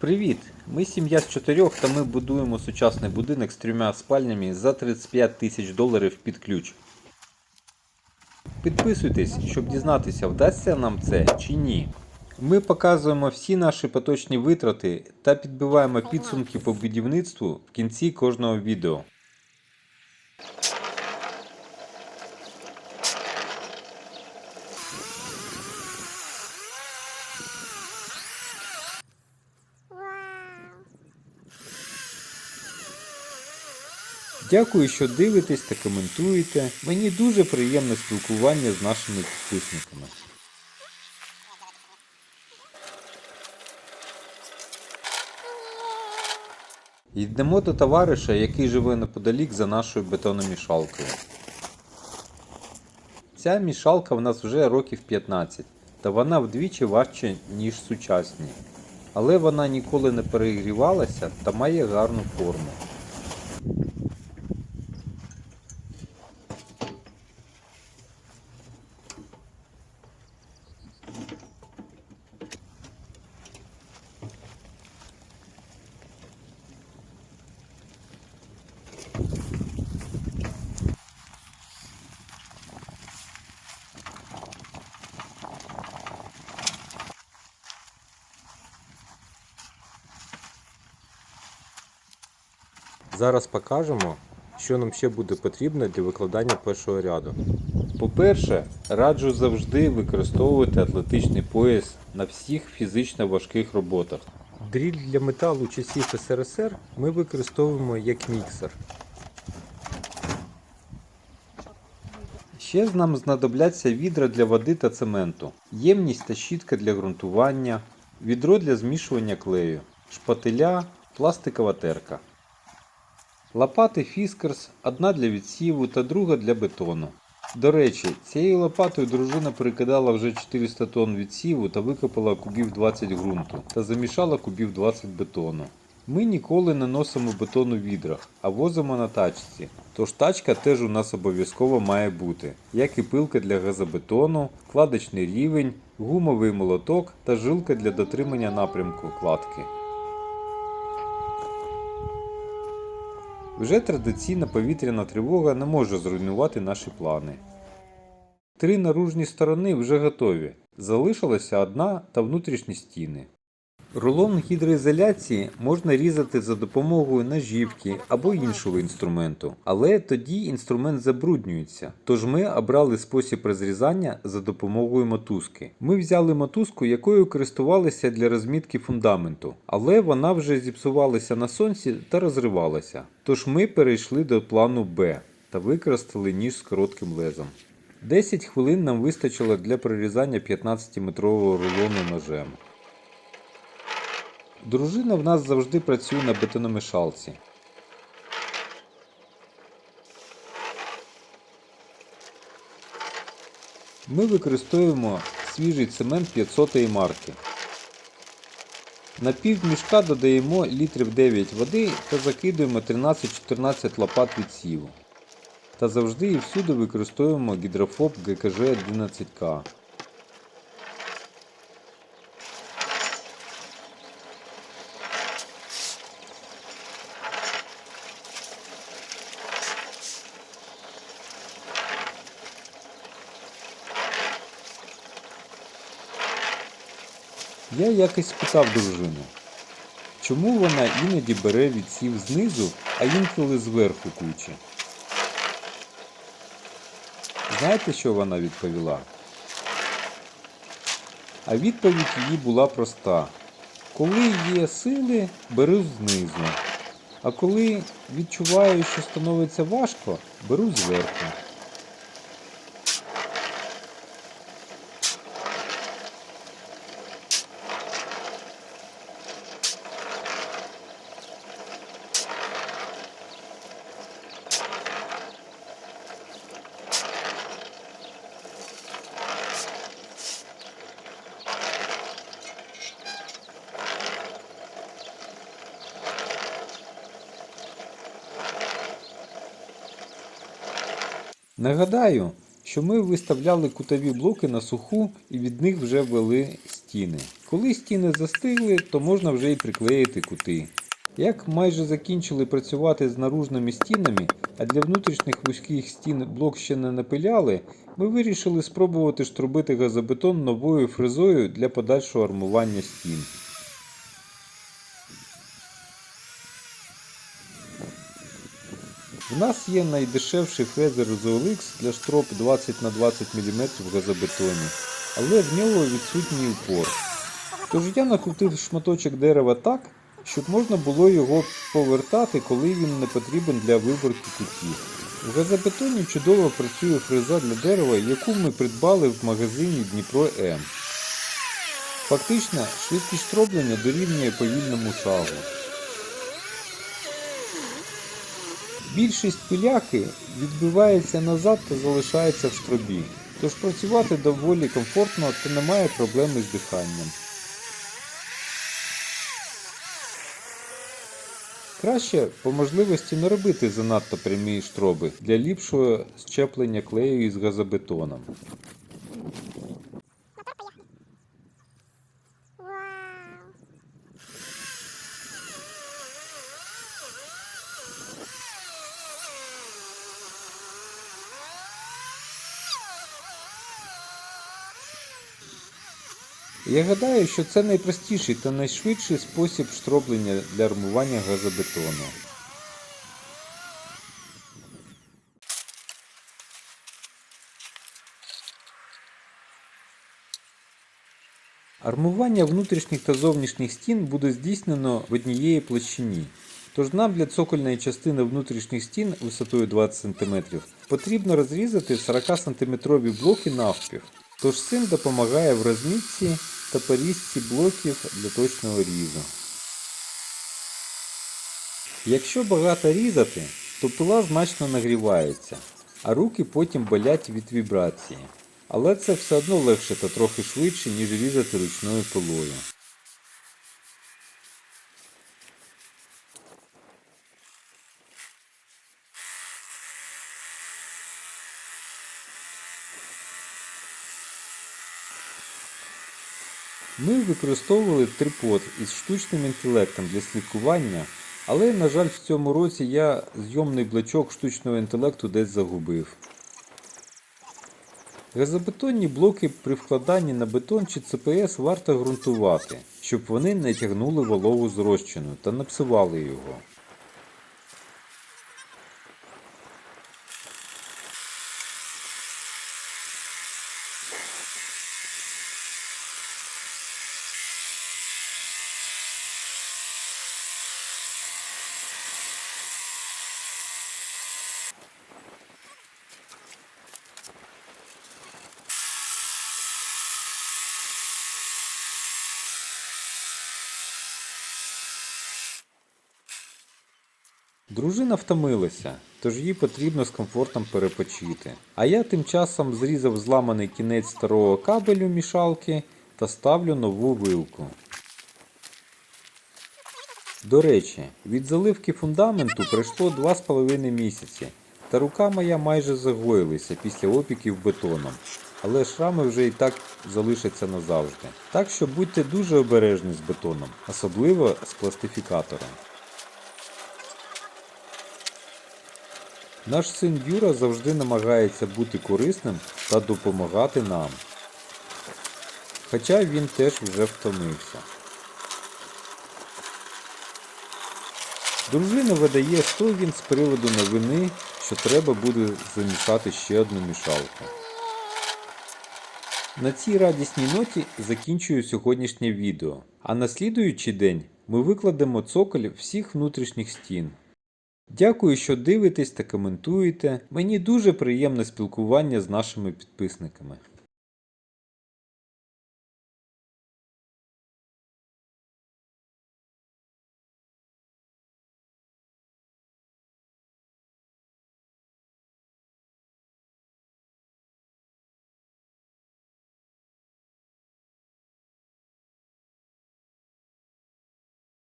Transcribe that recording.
Привіт! Ми сім'я з чотирьох та ми будуємо сучасний будинок з трьома спальнями за 35 тисяч доларів під ключ. Підписуйтесь, щоб дізнатися, вдасться нам це чи ні. Ми показуємо всі наші поточні витрати та підбиваємо підсумки по будівництву в кінці кожного відео. Дякую, що дивитесь та коментуєте. Мені дуже приємне спілкування з нашими підписниками. Йдемо до товариша, який живе неподалік за нашою бетономішалкою. Ця мішалка в нас вже років 15, та вона вдвічі важче, ніж сучасні. Але вона ніколи не перегрівалася та має гарну форму. Зараз покажемо, що нам ще буде потрібно для викладання першого ряду. По-перше, раджу завжди використовувати атлетичний пояс на всіх фізично важких роботах. Дріль для металу часів СРСР ми використовуємо як міксер. Ще нам знадобляться відра для води та цементу, ємність та щітка для ґрунтування, відро для змішування клею, шпателя, пластикова терка. Лопати Фіскерс одна для відсіву та друга для бетону. До речі, цією лопатою дружина перекидала вже 400 тонн відсіву та викопала кубів 20 ґрунту та замішала кубів 20 бетону. Ми ніколи не носимо бетон у відрах, а возимо на тачці. Тож тачка теж у нас обов'язково має бути, як і пилка для газобетону, кладочний рівень, гумовий молоток та жилка для дотримання напрямку кладки. Вже традиційна повітряна тривога не може зруйнувати наші плани. Три наружні сторони вже готові. Залишилася одна та внутрішні стіни. Рулон гідроізоляції можна різати за допомогою ножівки або іншого інструменту, але тоді інструмент забруднюється. Тож ми обрали спосіб розрізання за допомогою мотузки. Ми взяли мотузку, якою користувалися для розмітки фундаменту, але вона вже зіпсувалася на сонці та розривалася. Тож ми перейшли до плану Б та використали ніж з коротким лезом. 10 хвилин нам вистачило для прорізання 15-метрового рулону ножем. Дружина в нас завжди працює на бетономішалці. Ми використовуємо свіжий цемент 500 марки. На пів мішка додаємо літрів 9 води та закидуємо 13-14 лопат відсіву. Та завжди і всюди використовуємо гідрофоб ГКЖ 11К. Я якось спитав дружину, чому вона іноді бере відсів знизу, а інколи зверху куче. Знаєте, що вона відповіла? А відповідь її була проста. Коли є сили, беру знизу. А коли відчуваю, що становиться важко, беру зверху. Нагадаю, що ми виставляли кутові блоки на суху і від них вже вели стіни. Коли стіни застигли, то можна вже й приклеїти кути. Як майже закінчили працювати з наружними стінами, а для внутрішніх вузьких стін блок ще не напиляли, ми вирішили спробувати штробити газобетон новою фрезою для подальшого армування стін. В нас є найдешевший фрезер з OLX для штроб 20 на 20 мм в газобетоні, але в нього відсутній упор. Тож я накрутив шматочок дерева так, щоб можна було його повертати, коли він не потрібен для виборки кутів. В газобетоні чудово працює фреза для дерева, яку ми придбали в магазині Дніпро М. Фактично, швидкість штроблення дорівнює повільному шагу. Більшість пиляки відбивається назад та залишається в штробі, тож працювати доволі комфортно та немає проблеми з диханням. Краще по можливості не робити занадто прямі штроби для ліпшого щеплення клею із газобетоном. Я гадаю, що це найпростіший та найшвидший спосіб штроблення для армування газобетону. Армування внутрішніх та зовнішніх стін буде здійснено в однієї площині. Тож нам для цокольної частини внутрішніх стін висотою 20 см потрібно розрізати 40 см блоки навпів. Тож цим допомагає в розмітці та порізці блоків для точного різу. Якщо багато різати, то пила значно нагрівається, а руки потім болять від вібрації. Але це все одно легше та трохи швидше, ніж різати ручною пилою. Ми використовували трипод із штучним інтелектом для слідкування, але, на жаль, в цьому році я зйомний блочок штучного інтелекту десь загубив. Газобетонні блоки при вкладанні на бетон чи ЦПС варто ґрунтувати, щоб вони не тягнули вологу з розчину та не псували його. Дружина втомилася, тож їй потрібно з комфортом перепочити. А я тим часом зрізав зламаний кінець старого кабелю мішалки та ставлю нову вилку. До речі, від заливки фундаменту пройшло 2,5 місяці, та рука моя майже загоїлася після опіків бетоном. Але шрами вже і так залишаться назавжди. Так що будьте дуже обережні з бетоном, особливо з пластифікатором. Наш син Юра завжди намагається бути корисним та допомагати нам. Хоча він теж вже втомився. Дружина видає стогін з приводу новини, що треба буде замішати ще одну мішалку. На цій радісній ноті закінчую сьогоднішнє відео, а на слідуючий день ми викладемо цоколь всіх внутрішніх стін. Дякую, що дивитесь та коментуєте. Мені дуже приємне спілкування з нашими підписниками.